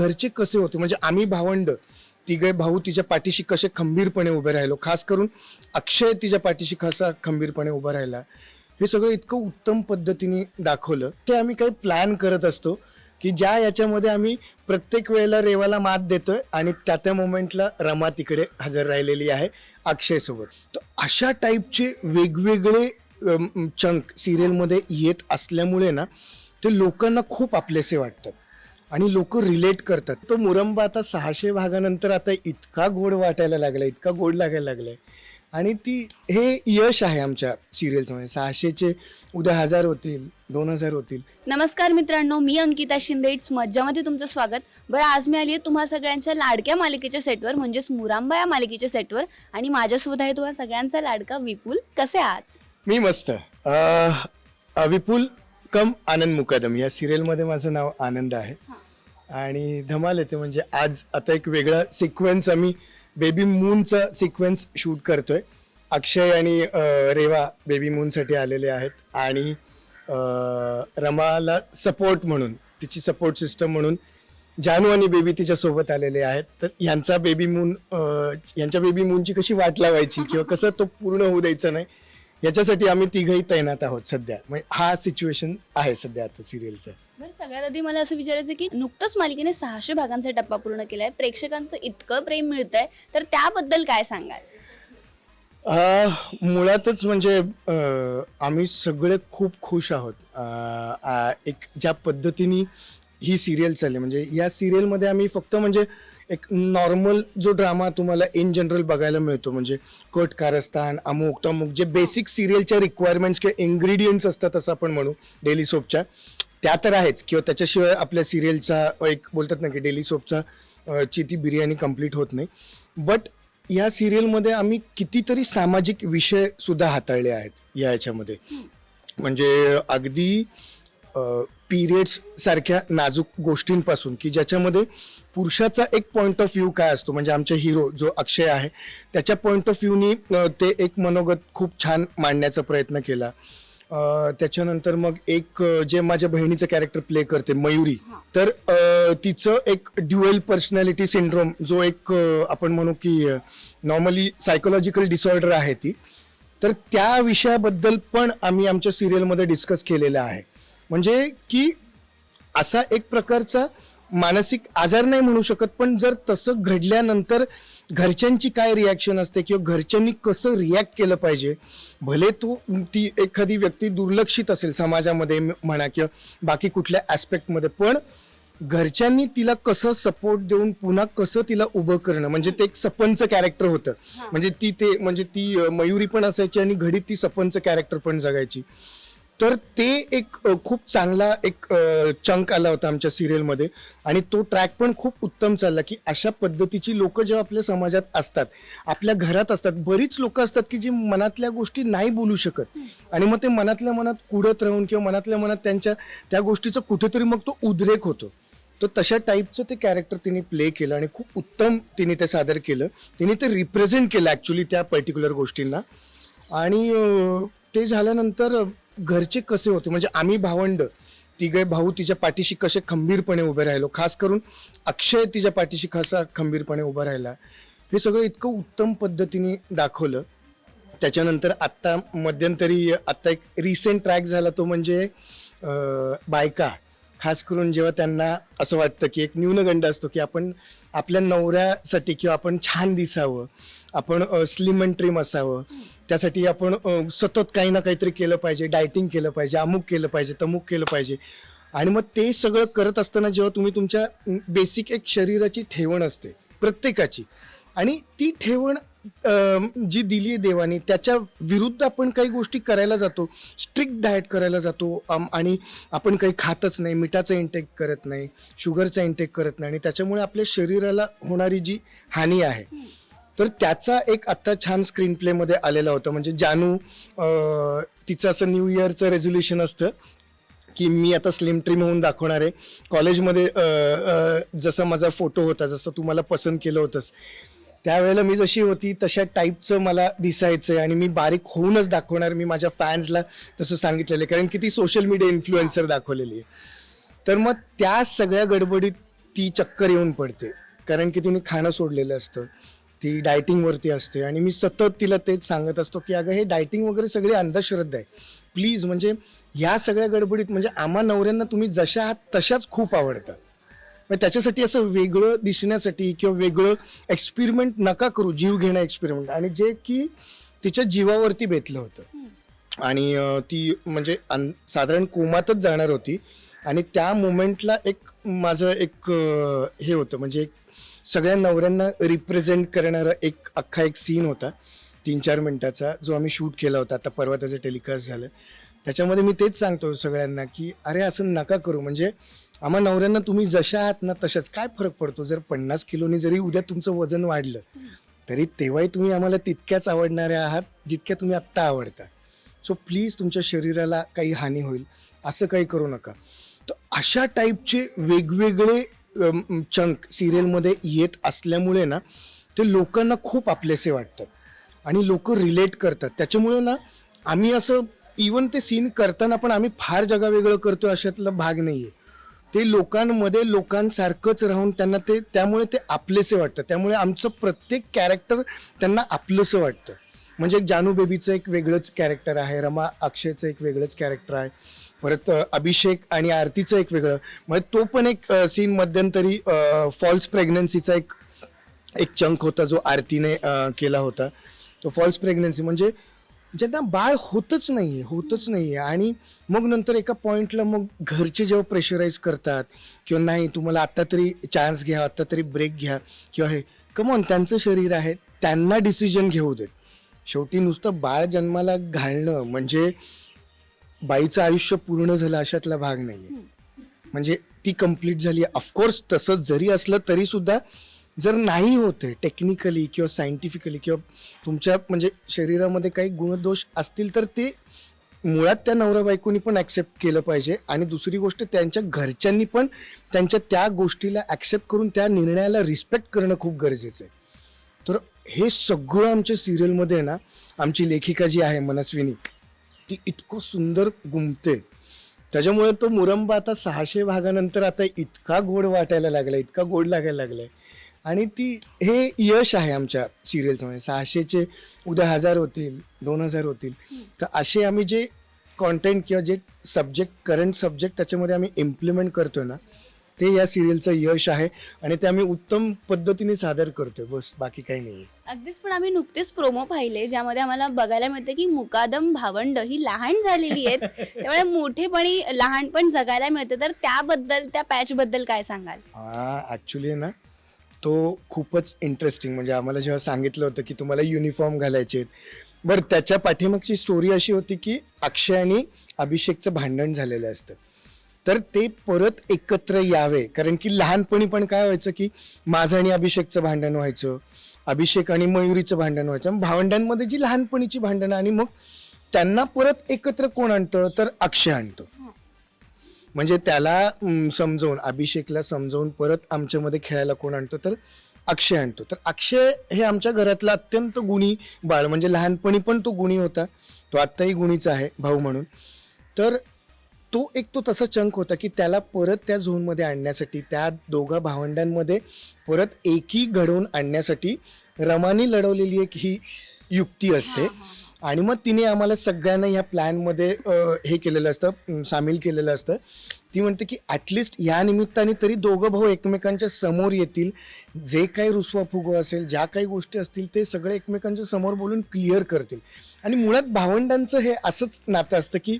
घरचे कसे होते? म्हणजे आम्ही भावंड तिघे भाऊ तिच्या पाठीशी कसे खंबीरपणे उभे राहिलो. खास करून अक्षय तिच्या पाठीशी कसा खंबीरपणे उभा राहिला. हे सगळं इतकं उत्तम पद्धतीने दाखवलं. ते आम्ही काही प्लॅन करत असतो की ज्या याच्यामध्ये आम्ही प्रत्येक वेळेला रेवाला मात देतोय आणि त्या त्या मोमेंटला रमा तिकडे हजर राहिलेली आहे अक्षयसोबत तर अशा टाईपचे वेगवेगळे चंक सिरियलमध्ये येत असल्यामुळे ना ते लोकांना खूप आपलेसे वाटतात. आणि लोक रिलेट करतात. तो मुरंबा आता सहाशे भागानंतर आता इतका गोड वाटायला लागला इतका गोड लागायला लागलाय. आणि ती हे यश आहे आमच्या सिरियलचं म्हणजे सहाशेचे उद्या हजार होतील दोन हजार होतील. नमस्कार मित्रांनो मी अंकिता शिंदे. इट्स मज्जामध्ये तुमचं स्वागत. बरं आज मी आली आहे तुम्हा सगळ्यांच्या लाडक्या मालिकेच्या सेटवर म्हणजेच मुरांबा या मालिकेच्या सेटवर आणि माझ्यासोबत आहे तुम्हा सगळ्यांचा लाडका विपुल. कसे आहात? मी मस्त. अ, विपुल कम आनंद मुकादम या सिरियलमध्ये माझं नाव आनंद आहे. आणि धमाल येते म्हणजे आज आता एक वेगळा सिक्वेन्स आम्ही बेबी मूनचा सिक्वेन्स शूट करतोय. अक्षय आणि रेवा बेबी मूनसाठी आलेले आहेत आणि रमाला सपोर्ट म्हणून तिची सपोर्ट सिस्टम म्हणून जानू आणि बेबी तिच्या सोबत आलेले आहेत. तर यांचा बेबी मून यांच्या बेबी मूनची कशी वाट लावायची किंवा कसं तो पूर्ण होऊ द्यायचा नाही याच्यासाठी आम्ही तिघही तैनात आहोत सध्या. म्हणजे हा सिच्युएशन आहे सध्या आता सिरियलचं बरं सगळ्यात आधी मला असं विचारायचं की नुकतंच मालिकेने सहाशे भागांचा टप्पा पूर्ण केलाय. प्रेक्षकांचं इतकं प्रेम मिळतंय. तर त्याबद्दल काय सांगाल? अह, मुळातच म्हणजे अह, आम्ही सगळे खूप खुश आहोत. अह, आ- एक ज्या पद्धतीने ही सिरियल चालली म्हणजे या सिरियलमध्ये आम्ही फक्त म्हणजे एक नॉर्मल जो ड्रामा तुम्हाला इन जनरल बघायला मिळतो म्हणजे कट कारस्थान अमुक तमुक जे बेसिक सिरियलच्या रिक्वायरमेंट्स किंवा इन्ग्रेडियंट्स असतात असं आपण म्हणू डेली सोपच्या त्या तर आहेच. किंवा त्याच्याशिवाय आपल्या सिरियलचा एक बोलतात ना की डेली सोपचा ची ती बिर्याणी कंप्लीट होत नाही. बट या सिरियलमध्ये आम्ही कितीतरी सामाजिक विषय सुद्धा हाताळले आहेत या याच्यामध्ये. म्हणजे अगदी पिरियड्स सारख्या नाजूक गोष्टींपासून की ज्याच्यामध्ये पुरुषाचा एक पॉइंट ऑफ व्ह्यू काय असतो म्हणजे आमचे हिरो जो अक्षय आहे त्याच्या पॉइंट ऑफ व्ह्यूनी ते एक मनोगत खूप छान मांडण्याचा प्रयत्न केला. त्याच्यानंतर मग एक जे माझ्या बहिणीचं कॅरेक्टर प्ले करते मयुरी तर तिचं एक ड्युएल पर्सनॅलिटी सिंड्रोम जो एक आपण म्हणू की नॉर्मली सायकोलॉजिकल डिसऑर्डर आहे ती. तर त्या विषयाबद्दल पण आम्ही आमच्या सिरियलमध्ये डिस्कस केलेलं आहे. म्हणजे की असा एक प्रकारचा मानसिक आजार नाही म्हणू शकत पण जर तसं घडल्यानंतर घरच्यांची काय रिॲक्शन असते किंवा घरच्यांनी कसं रिॲक्ट केलं पाहिजे भले तो ती एखादी व्यक्ती दुर्लक्षित असेल समाजामध्ये म्हणा किंवा बाकी कुठल्या ॲस्पेक्टमध्ये पण घरच्यांनी तिला कसं सपोर्ट देऊन पुन्हा कसं तिला उभं करणं म्हणजे ते एक सपनचं कॅरेक्टर होतं. म्हणजे ती ते म्हणजे ती मयुरी पण असायची आणि घडीत ती सपनचं कॅरेक्टर पण जगायची. तर ते एक खूप चांगला एक चंक आला होता आमच्या सिरियलमध्ये. आणि तो ट्रॅक पण खूप उत्तम चालला की अशा पद्धतीची लोक जेव्हा आपल्या समाजात असतात आपल्या घरात असतात बरीच लोक असतात की जी मनातल्या गोष्टी नाही बोलू शकत. आणि मग ते मनातल्या मनात कुडत राहून किंवा मनातल्या मनात त्यांच्या त्या गोष्टीचा कुठेतरी मग तो उद्रेक होतो. तर तशा टाईपचं ते कॅरेक्टर तिने प्ले केलं आणि खूप उत्तम तिने ते सादर केलं. तिने ते रिप्रेझेंट केलं ॲक्च्युली त्या पर्टिक्युलर गोष्टींना. आणि ते झाल्यानंतर घरचे कसे होते? म्हणजे आम्ही भावंड तिघे भाऊ तिच्या पाठीशी कसे खंबीरपणे उभे राहिलो. खास करून अक्षय तिच्या पाठीशी कसा खंबीरपणे उभा राहिला. हे सगळं इतकं उत्तम पद्धतीने दाखवलं. त्याच्यानंतर आत्ता मध्यंतरी आत्ता एक रिसेंट ट्रॅक झाला तो म्हणजे बायका. खास करून जेव्हा त्यांना असं वाटतं की एक न्यूनगंड असतो की आपण आपल्या नवऱ्यासाठी किंवा आपण छान दिसावं. आपण स्लिम अँड ट्रिम असावं. त्यासाठी आपण अ, सतत काही ना काहीतरी केलं पाहिजे. डायटिंग केलं पाहिजे अमुक केलं पाहिजे तमुक केलं पाहिजे. आणि मग ते सगळं करत असताना जेव्हा तुम्ही तुमच्या बेसिक एक शरीराची ठेवण असते प्रत्येकाची. आणि ती ठेवण अम, जी दिली आहे देवाने त्याच्या विरुद्ध आपण काही गोष्टी करायला जातो. स्ट्रिक्ट डाएट करायला जातो. अम, आणि आपण काही खातच नाही मिठाचा इंटेक करत नाही शुगरचा इंटेक करत नाही. आणि त्याच्यामुळे आपल्या शरीराला होणारी जी हानी आहे तर त्याचा एक आत्ता छान स्क्रीन प्लेमध्ये आलेला होता. म्हणजे जानू तिचं असं न्यू इयरचं रेझोल्युशन असतं की मी आता स्लिम ट्रिम होऊन दाखवणार आहे. कॉलेजमध्ये जसा माझा फोटो होता जसं तू मला पसंत केलं होतंस. त्यावेळेला मी जशी होती तशा टाईपचं मला दिसायचं आणि मी बारीक होऊनच दाखवणार मी माझ्या फॅन्सला तसं सांगितलेलं आहे. कारण की ती सोशल मीडिया इन्फ्लुएन्सर दाखवलेली आहे. तर मग त्या सगळ्या गडबडीत ती चक्कर येऊन पडते. कारण की तिने खाणं सोडलेलं असतं. ती डायटिंगवरती असते आणि मी सतत तिला तेच सांगत असतो की अगं हे डायटिंग वगैरे सगळी अंधश्रद्धा आहे. प्लीज म्हणजे ह्या सगळ्या गडबडीत म्हणजे आम्हा नवऱ्यांना तुम्ही जशा आहात तशाच खूप आवडतात मग त्याच्यासाठी असं वेगळं दिसण्यासाठी किंवा वेगळं एक्सपेरिमेंट नका करू जीव घेणं एक्सपेरिमेंट आणि जे की तिच्या जीवावरती बेतलं होतं. आणि ती म्हणजे साधारण कोमातच जाणार होती. आणि त्या मोमेंटला एक माझं एक हे होतं म्हणजे एक सगळ्या नवऱ्यांना रिप्रेझेंट करणारा एक अख्खा एक सीन होता. तीन चार मिनटाचा जो आम्ही शूट केला होता. आता परवा त्याचं टेलिकास्ट झालं. त्याच्यामध्ये मी तेच सांगतो सगळ्यांना की अरे असं नका करू. म्हणजे आम्हा नवऱ्यांना तुम्ही जशा आहात ना तशाच. काय फरक पडतो? जर पन्नास किलोनी जरी उद्या तुमचं वजन वाढलं तरी तेव्हाही तुम्ही आम्हाला तितक्याच आवडणाऱ्या आहात जितक्या तुम्ही आत्ता आवडता. सो प्लीज तुमच्या शरीराला काही हानी होईल. असं काही करू नका. तर अशा टाईपचे वेगवेगळे चंक सिरियलमध्ये येत असल्यामुळे ना ते लोकांना खूप आपलेसे वाटतं. आणि लोक रिलेट करतात. त्याच्यामुळे ना आम्ही असं इवन ते सीन करताना पण आम्ही फार जगा वेगळं करतो अशातला भाग नाही आहे ते लोकांमध्ये लोकांसारखंच राहून त्यांना ते त्यामुळे ते आपलेसे वाटतं. त्यामुळे आमचं प्रत्येक कॅरेक्टर त्यांना आपलंसं वाटतं. म्हणजे एक जानू बेबीचं एक वेगळंच कॅरेक्टर आहे रमा अक्षयचं एक वेगळंच कॅरेक्टर आहे. परत अभिषेक आणि आरतीचं एक वेगळं. म्हणजे तो पण एक सीन मध्यंतरी फॉल्स प्रेग्नन्सीचा एक एक चंक होता जो आरतीने केला होता. तो फॉल्स प्रेग्नन्सी म्हणजे ज्यांना बाळ होतच नाही होतच नाही आणि मग नंतर एका पॉईंटला मग घरचे जेव्हा प्रेशराईज करतात किंवा नाही तुम्हाला आत्ता तरी चान्स घ्या आत्ता तरी ब्रेक घ्या किंवा हे कमॉन त्यांचं शरीर आहे त्यांना डिसिजन घेऊ देत. शेवटी नुसतं बाळ जन्माला घालणं म्हणजे बाईचं आयुष्य पूर्ण झालं अशातला भाग नाही म्हणजे ती कंप्लीट झाली. ऑफकोर्स तसं जरी असलं तरी सुद्धा जर नाही होते टेक्निकली किंवा सायंटिफिकली किंवा तुमच्या म्हणजे शरीरामध्ये काही गुणदोष असतील तर ते मुळात त्या नवरा बायकोनी पण ॲक्सेप्ट केलं पाहिजे. आणि दुसरी गोष्ट त्यांच्या घरच्यांनी पण त्यांच्या त्या गोष्टीला ॲक्सेप्ट करून त्या निर्णयाला रिस्पेक्ट करणं खूप गरजेचं आहे. तर हे सगळं आमच्या सिरियलमध्ये आहे ना आमची लेखिका जी आहे मनस्विनी ती इतकं सुंदर गुमते त्याच्यामुळे तो मुरंबा आता सहाशे भागानंतर आता इतका गोड वाटायला लागला इतका गोड लागायला लागलाय. आणि ती हे यश आहे आमच्या सिरियलचं. म्हणजे सहाशेचे उद्या हजार होतील दोन हजार होतील. तर असे आम्ही जे कॉन्टेंट किंवा जे सब्जेक्ट करंट सब्जेक्ट त्याच्यामध्ये आम्ही इम्प्लिमेंट करतोय ना ते या सिरियलचं यश आहे आणि ते आम्ही उत्तम पद्धतीने सादर करतोय. बस बाकी काही नाही अगदीच पण आम्ही नुकतेच प्रोमो पाहिले ज्यामध्ये आम्हाला बघायला मिळतं की मुकादम भावंड ही लहान झालेली आहेत. त्यामुळे मोठेपणी लहानपण जगायला मिळतं. तर त्याबद्दल त्या पॅच बद्दल काय सांगाल? हा ॲक्च्युली ना तो खूपच इंटरेस्टिंग म्हणजे आम्हाला जेव्हा सांगितलं होतं की तुम्हाला युनिफॉर्म घालायचे आहेत. बरं त्याच्या पाठीमागची स्टोरी अशी होती की अक्षय आणि अभिषेकचं भांडण झालेलं असतं. तर ते परत एकत्र यावे. कारण की लहानपणी पण काय व्हायचं की माझं आणि अभिषेकचं भांडण व्हायचं अभिषेक आणि मयुरीचं भांडण व्हायचं. मग भावंडांमध्ये जी लहानपणीची भांडणं आणि मग त्यांना परत एकत्र कोण आणतं? तर अक्षय आणतो. म्हणजे त्याला समजवून अभिषेकला समजावून परत आमच्यामध्ये खेळायला कोण आणतो? तर अक्षय आणतो. तर अक्षय हे आमच्या घरातला अत्यंत गुणी बाळ. म्हणजे लहानपणी पण तो गुणी होता. तो आत्ताही गुणीचा आहे भाऊ म्हणून. तर तो एक तो तसा चंक होता की त्याला परत त्या झोनमध्ये आणण्यासाठी त्या दोघा भावंडांमध्ये परत एकी घडवून आणण्यासाठी रमानी लढवलेली एक ही युक्ती असते. आणि मग तिने आम्हाला सगळ्यांना ह्या प्लॅनमध्ये हे केलेलं असतं सामील केलेलं असतं. ती म्हणते की ॲटलिस्ट या निमित्ताने तरी दोघं भाऊ एकमेकांच्या समोर येतील. जे काही रुसवा फुगवा असेल ज्या काही गोष्टी असतील ते सगळे एकमेकांच्या समोर बोलून क्लिअर करतील. आणि मुळात भावंडांचं हे असंच नातं असतं की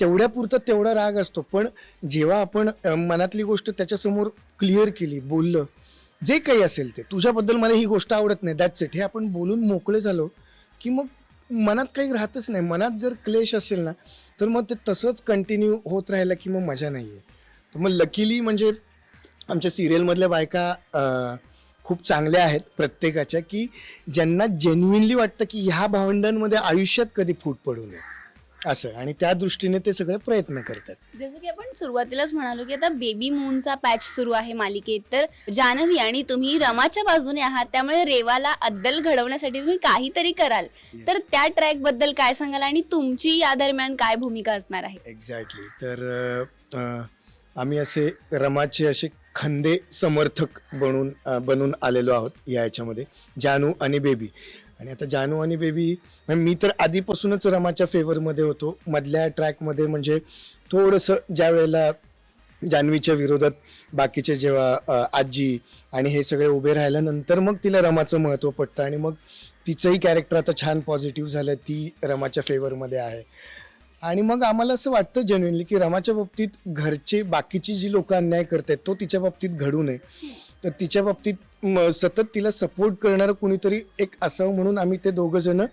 तेवढ्यापुरतं तेवढा राग असतो. पण जेव्हा आपण मनातली गोष्ट त्याच्यासमोर क्लिअर केली बोललं जे काही असेल ते तुझ्याबद्दल मला ही गोष्ट आवडत नाही दॅट्स इट हे आपण बोलून मोकळे झालो की मग मनात काही राहतच नाही. मनात जर क्लेश असेल ना तर मग ते तसंच कंटिन्यू होत राहिलं की मग मजा नाही आहे तर मग लकीली म्हणजे आमच्या सिरियलमधल्या बायका खूप चांगल्या आहेत प्रत्येकाच्या की ज्यांना जेन्युइनली वाटतं की ह्या भावंडांमध्ये आयुष्यात कधी फूट पडू नये. असं. आणि त्या दृष्टीने ते सगळे प्रयत्न करतात. जसं की आपण सुरुवातीलाच म्हणालो की आता बेबी मूनचा पॅच सुरू आहे मालिकेत. तर जान्हवी आणि तुम्ही रमाच्या बाजूने आहात. त्यामुळे रेवाला अद्दल घडवण्यासाठी तुम्ही काहीतरी कराल. तर त्या ट्रॅकबद्दल काय सांगाल आणि तुमची या दरम्यान काय भूमिका असणार आहे? एक्झॅक्टली तर अ, आम्ही असे रमाचे असे खंदे समर्थक बनून अ, बनून आलेलो आहोत या याच्यामध्ये. जानू आणि बेबी आणि आता जानू आणि बेबी मी तर आधीपासूनच रमाच्या फेवरमध्ये होतो. मधल्या ट्रॅकमध्ये म्हणजे थोडंसं ज्या वेळेला जान्हवीच्या विरोधात बाकीचे जेव्हा आजी आणि हे सगळे उभे राहिल्यानंतर मग तिला रमाचं महत्त्व पडतं आणि मग तिचंही कॅरेक्टर आता छान पॉझिटिव्ह झालं ती रमाच्या फेवरमध्ये आहे. आणि मग आम्हाला असं वाटतं जेन्युनली की रमाच्या बाबतीत घरचे बाकीची जी लोक अन्याय करत आहेत तो तिच्या बाबतीत घडू नये. तर तिच्या बाबतीत सतत तिला सपोर्ट करणारं कुणीतरी एक असावं म्हणून आम्ही ते दोघं जण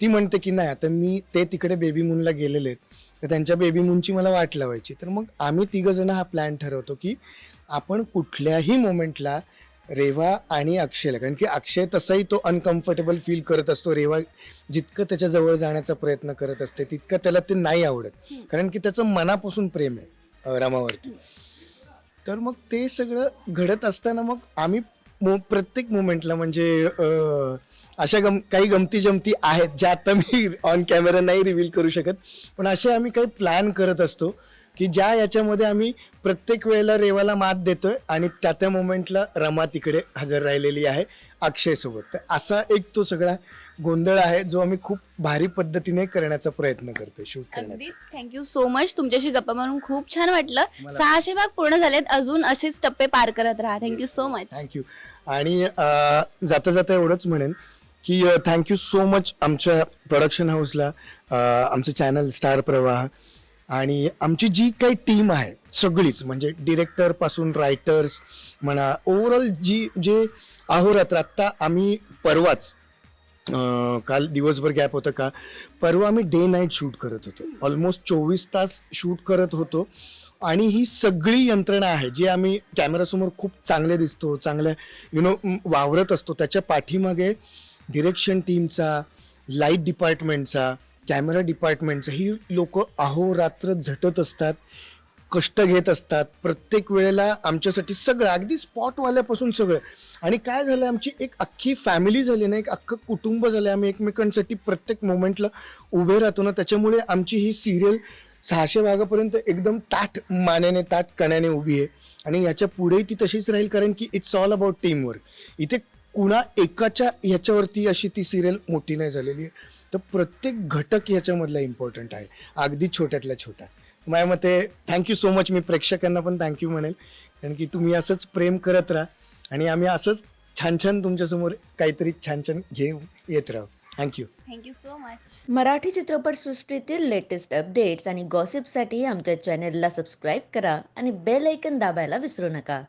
ती म्हणते की नाही आता मी ते तिकडे बेबी मूनला गेलेले आहेत. तर त्यांच्या बेबी मूनची मला वाट लावायची. तर मग आम्ही तिघं जण हा प्लॅन ठरवतो की आपण कुठल्याही मोमेंटला रेवा आणि अक्षयला कारण की अक्षय तसाही तो अनकम्फर्टेबल फील करत असतो. रेवा जितकं त्याच्याजवळ जाण्याचा प्रयत्न करत असते तितकं त्याला ते नाही आवडत. कारण की त्याचं मनापासून प्रेम आहे रामावरती रमावरती. तर मग ते सगळं घडत असताना मग आम्ही मो प्रत्येक मुमेंटला म्हणजे अशा गम काही गमती जमती आहेत ज्या आता मी ऑन कॅमेरा नाही रिव्हील करू शकत. पण असे आम्ही काही प्लॅन करत असतो की ज्या याच्यामध्ये आम्ही प्रत्येक वेळेला रेवाला मात देतोय आणि त्या त्या मोमेंटला रमा तिकडे हजर राहिलेली आहे अक्षयसोबत. तर असा एक तो सगळा गोंधळ आहे जो आम्ही खूप भारी पद्धतीने करण्याचा प्रयत्न करतोय. शूट करण्याचा. थँक्यू सो मच तुमच्याशी गप्पा मारून खूप छान वाटलं. सहाशे भाग पूर्ण झालेत. अजून असेच टप्पे पार करत राहा. थँक्यू सो मच थँक्यू आणि अं, जाता जाता एवढंच म्हणेन की थँक्यू सो मच आमच्या प्रोडक्शन हाऊसला आमचं चॅनल स्टार प्रवाह आणि आमची जी काही टीम आहे सगळीच म्हणजे डिरेक्टरपासून रायटर्स म्हणा ओव्हरऑल जी जे अहोरात्र आत्ता आम्ही परवाच अं, काल दिवसभर गॅप होतं का? परवा आम्ही डे नाईट शूट करत होतो. ऑलमोस्ट चोवीस तास शूट करत होतो. आणि ही सगळी यंत्रणा आहे जी आम्ही कॅमेरासमोर खूप चांगले दिसतो चांगल्या यु नो वावरत असतो. त्याच्या पाठीमागे डिरेक्शन टीमचा लाइट डिपार्टमेंटचा कॅमेरा डिपार्टमेंटचा ही लोक अहोरात्र झटत असतात. कष्ट घेत असतात. प्रत्येक वेळेला आमच्यासाठी सगळं अगदी स्पॉटवाल्यापासून सगळं. आणि काय झालं आमची एक अख्खी फॅमिली झाली ना एक अख्खं कुटुंब झालं आम्ही एकमेकांसाठी प्रत्येक मोमेंटला उभे राहतो ना. त्याच्यामुळे आमची ही सिरियल सहाशे भागापर्यंत एकदम ताट मानेने ताट कण्याने उभी आहे. आणि याच्या पुढेही ती तशीच राहील कारण की इट्स ऑल अबाउट टीमवर्क इथे कुणा एकाच्या ह्याच्यावरती अशी ती सिरियल मोठी नाही झालेली आहे. तर प्रत्येक घटक ह्याच्यामधला इम्पॉर्टंट आहे. अगदी छोट्यातल्या छोटा माझ्या मते थँक्यू सो मच मी प्रेक्षकांना पण थँक्यू म्हणेल. कारण की तुम्ही असंच प्रेम करत राहा आणि आम्ही असंच छान छान तुमच्यासमोर काहीतरी छान छान घेऊन येत राहू. Thank you thank you so much Marathi चित्रपटसृष्टीतील लेटेस्ट अपडेट्स आणि गॉसिपसाठी आमच्या चॅनेलला सबस्क्राईब करा आणि बेल ऐकन दाबायला विसरू नका.